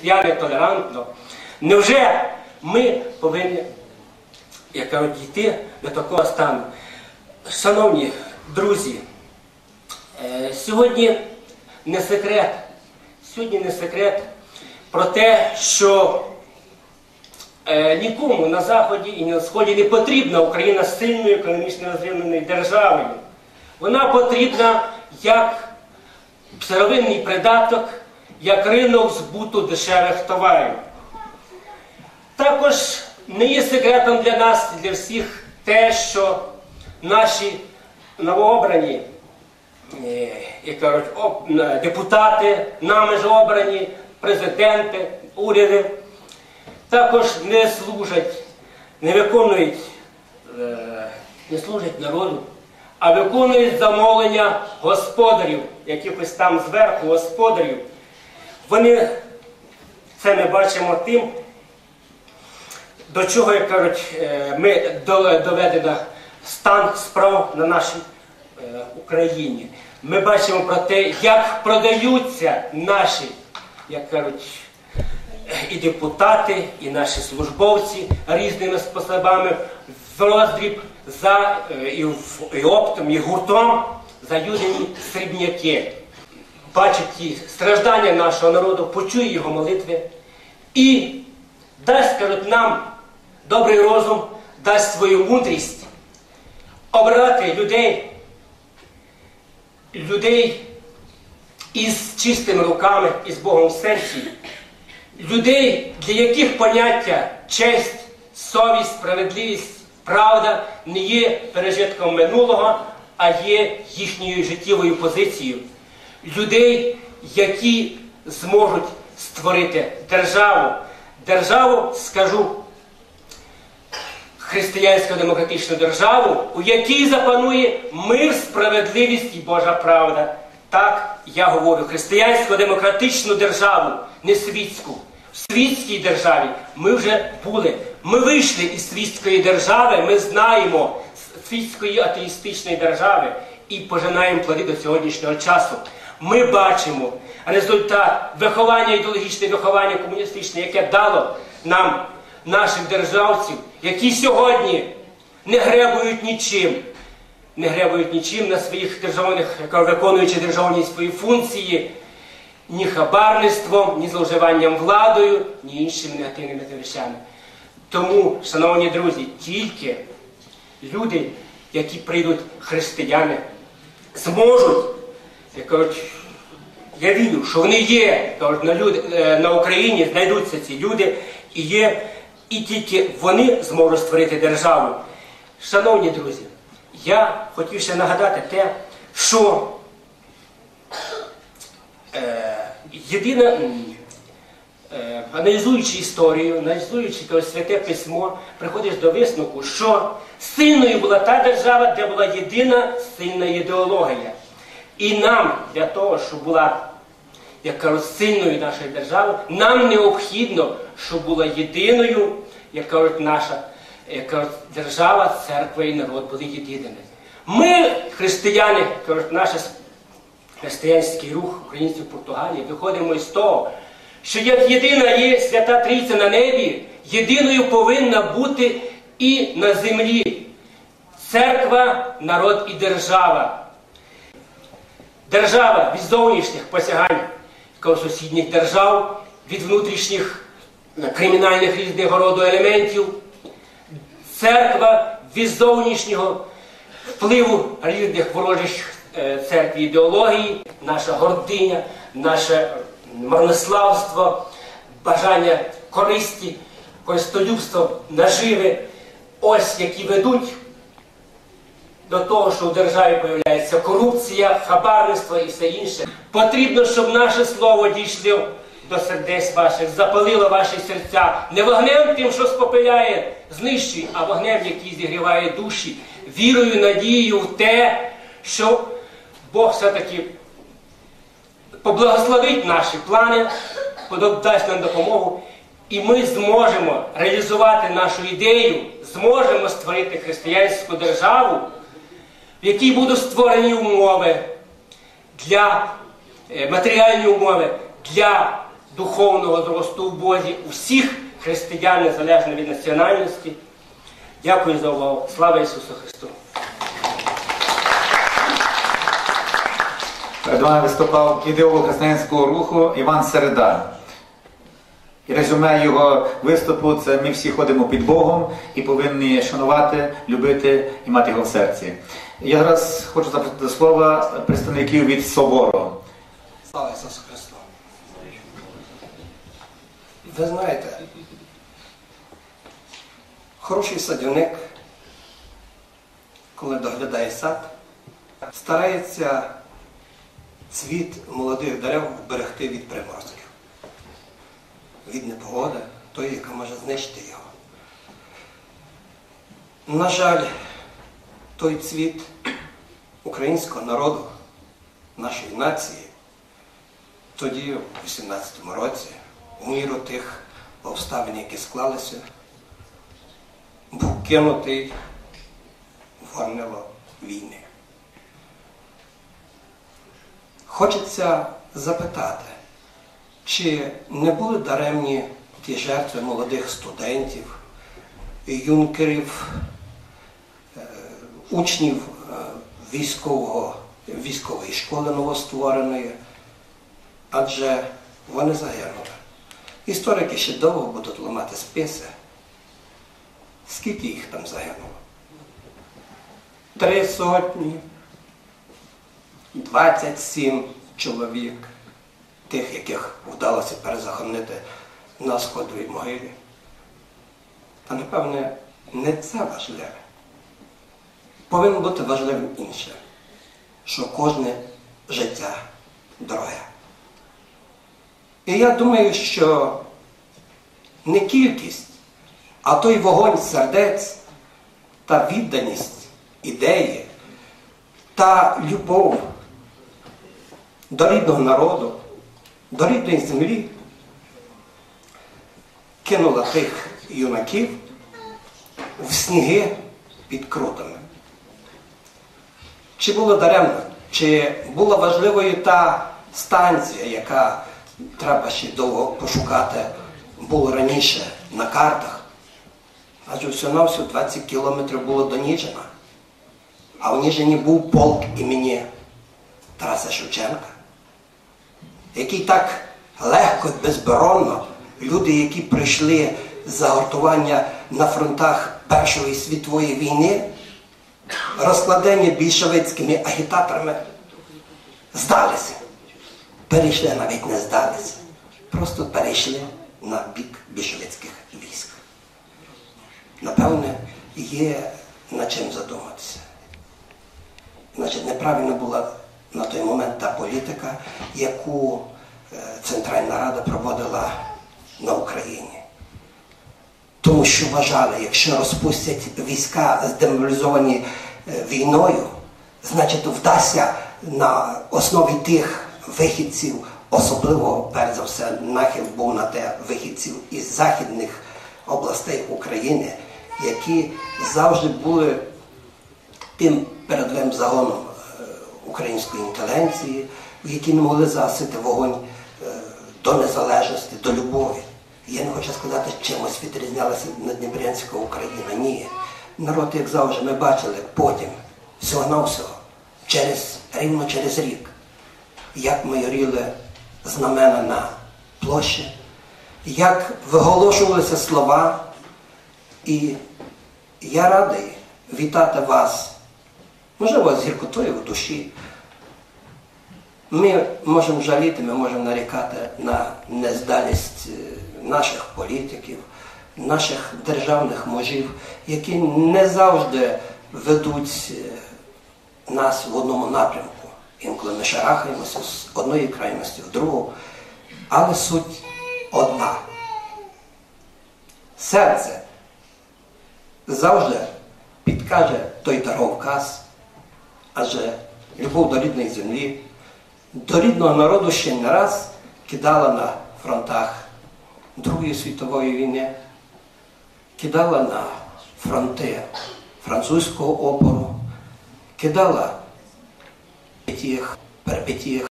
різдвяне, толерантно. Невже ми повинні як дійти до такого стану? Шановні друзі, е, сьогодні не секрет, сьогодні не секрет про те, що е, нікому на Заході і на Сході не потрібна Україна сильною економічно розвиненою державою. Вона потрібна як сировинний придаток, як ринок збуту дешевих товарів. Також не є секретом для нас, для всіх, те, що наші новообрані е, як кажуть, депутати, нами ж обрані, президенти, уряди, також не служать, не виконують, е, не служать народу, а виконують замовлення господарів, якихось там зверху господарів. Вони це ми бачимо тим, до чого, як кажуть, е, ми до- доведено стан справ на нашій е, Україні. Ми бачимо про те, як продаються наші, як кажуть, і депутати, і наші службовці різними способами в роздріб за е, і, і оптом, і гуртом заюдені срібняки. Бачить ті страждання нашого народу, почує його молитви і дасть, кажуть, нам добрий розум, дасть свою мудрість обрати людей, людей із чистими руками, із Богом в серці, людей, для яких поняття честь, совість, справедливість, правда не є пережитком минулого, а є їхньою життєвою позицією. Людей, які зможуть створити державу. Державу, скажу, християнсько-демократичну державу, у якій запанує мир, справедливість і Божа правда. Так я говорю, християнсько-демократичну державу, не світську. В світській державі ми вже були. Ми вийшли із світської держави, ми знаємо світської атеїстичної держави і пожинаємо плоди до сьогоднішнього часу. Ми бачимо результат виховання, ідеологічне виховання комуністичне, яке дало нам наших державців, які сьогодні не гребують нічим, не гребують нічим на своїх державних, виконуючи державні свої функції, ні хабарництвом, ні зловживанням владою, ні іншими негативними речами. Тому, шановні друзі, тільки люди, які прийдуть християни, зможуть, як кажуть, я вірю, що вони є кажуть, на, люди, е, на Україні, знайдуться ці люди і є, і тільки вони зможуть створити державу. Шановні друзі, я хотів ще нагадати те, що е, єдина, м, е, аналізуючи історію, аналізуючи кажуть, святе письмо, приходиш до висновку, що сильною була та держава, де була єдина сильна ідеологія. І нам для того, щоб була як кажуть, сильною нашої держави, нам необхідно, щоб була єдиною, як кажуть, наша як кажуть, держава, церква і народ були єдиними. Ми, християни, наш християнський рух українців Португалії, виходимо із того, що як єдина є свята Трійця на небі, єдиною повинна бути і на землі. Церква, народ і держава. Держава від зовнішніх посягань сусідніх держав, від внутрішніх е, кримінальних різного роду елементів. Церква від зовнішнього впливу різних ворожих е, церкві ідеології, наша гординя, наше марнославство, бажання користі, користолюбство, наживи, ось які ведуть до того, що в державі появляється корупція, хабарництво і все інше. Потрібно, щоб наше слово дійшло до сердець ваших, запалило ваші серця. Не вогнем тим, що спопиляє, знищує, а вогнем, який зігріває душі, вірою, надією в те, що Бог все-таки поблагословить наші плани, дасть нам допомогу. І ми зможемо реалізувати нашу ідею, зможемо створити християнську державу, в якій будуть створені умови для е, матеріальні умови для духовного зросту в Бозі усіх християн, незалежно від національності. Дякую за увагу. Слава Ісусу Христу! Перед вами виступав ідеолог християнського руху Іван Середа. І резюме його виступу це ми всі ходимо під Богом і повинні шанувати, любити і мати його в серці. Я зараз хочу запросити слова представників від Собору. Слава Ісусу Христу! Ви знаєте, хороший садівник, коли доглядає сад, старається цвіт молодих дерев вберегти від приморозків, від непогоди, тої, яка може знищити його. На жаль, той цвіт українського народу, нашої нації, тоді, у 18-му році, у міру тих обставин, які склалися, був кинутий горнило війни. Хочеться запитати, чи не були даремні ті жертви молодих студентів, юнкерів, учнів е, військового, військової школи новоствореної, адже вони загинули. Історики ще довго будуть ламати списи. Скільки їх там загинуло? Три сотні, 27 чоловік, тих, яких вдалося перезахоронити на сходовій могилі. Та, напевне, не це важливе. Повинно бути важливим інше, що кожне життя дороге. І я думаю, що не кількість, а той вогонь сердець та відданість ідеї та любов до рідного народу, до рідної землі кинула тих юнаків в сніги під крутами. Чи було даремно, чи була важливою та станція, яка треба ще довго пошукати, було раніше на картах. Адже всього на всього 20 кілометрів було до Ніжина. А в Ніжині був полк імені Тараса Шевченка, який так легко і безборонно люди, які прийшли з загортування на фронтах Першої світової війни, розкладені більшовицькими агітаторами, здалися перейшли, навіть не здалися, просто перейшли на бік більшовицьких військ. Напевне, є над чим задуматися. Значить, неправильно була на той момент та політика, яку е, Центральна Рада проводила на Україні. Тому що вважали, якщо розпустять війська здемобілізовані е, війною, значить вдасться на основі тих вихідців, особливо, перш за все, нахил був на те вихідців із західних областей України, які завжди були тим передовим загоном е, української інтелігенції, які не могли засити вогонь е, до незалежності, до любові. Я не хочу сказати, чимось відрізнялася Надніпрянська Україна. Ні. Народ, як завжди, ми бачили потім, всього-навсього, через, рівно через рік як майоріли знамена на площі, як виголошувалися слова. І я радий вітати вас, можливо, з гіркотою в душі. Ми можемо жаліти, ми можемо нарікати на нездалість е, наших політиків, наших державних можів, які не завжди ведуть е, нас в одному напрямку. Інколи ми шарахаємося з одної крайності в другу, але суть одна. Серце завжди підкаже той дороговказ, адже любов до рідної землі, до рідного народу ще не раз кидала на фронтах Другої світової війни, кидала на фронти французького опору, кидала перипетіях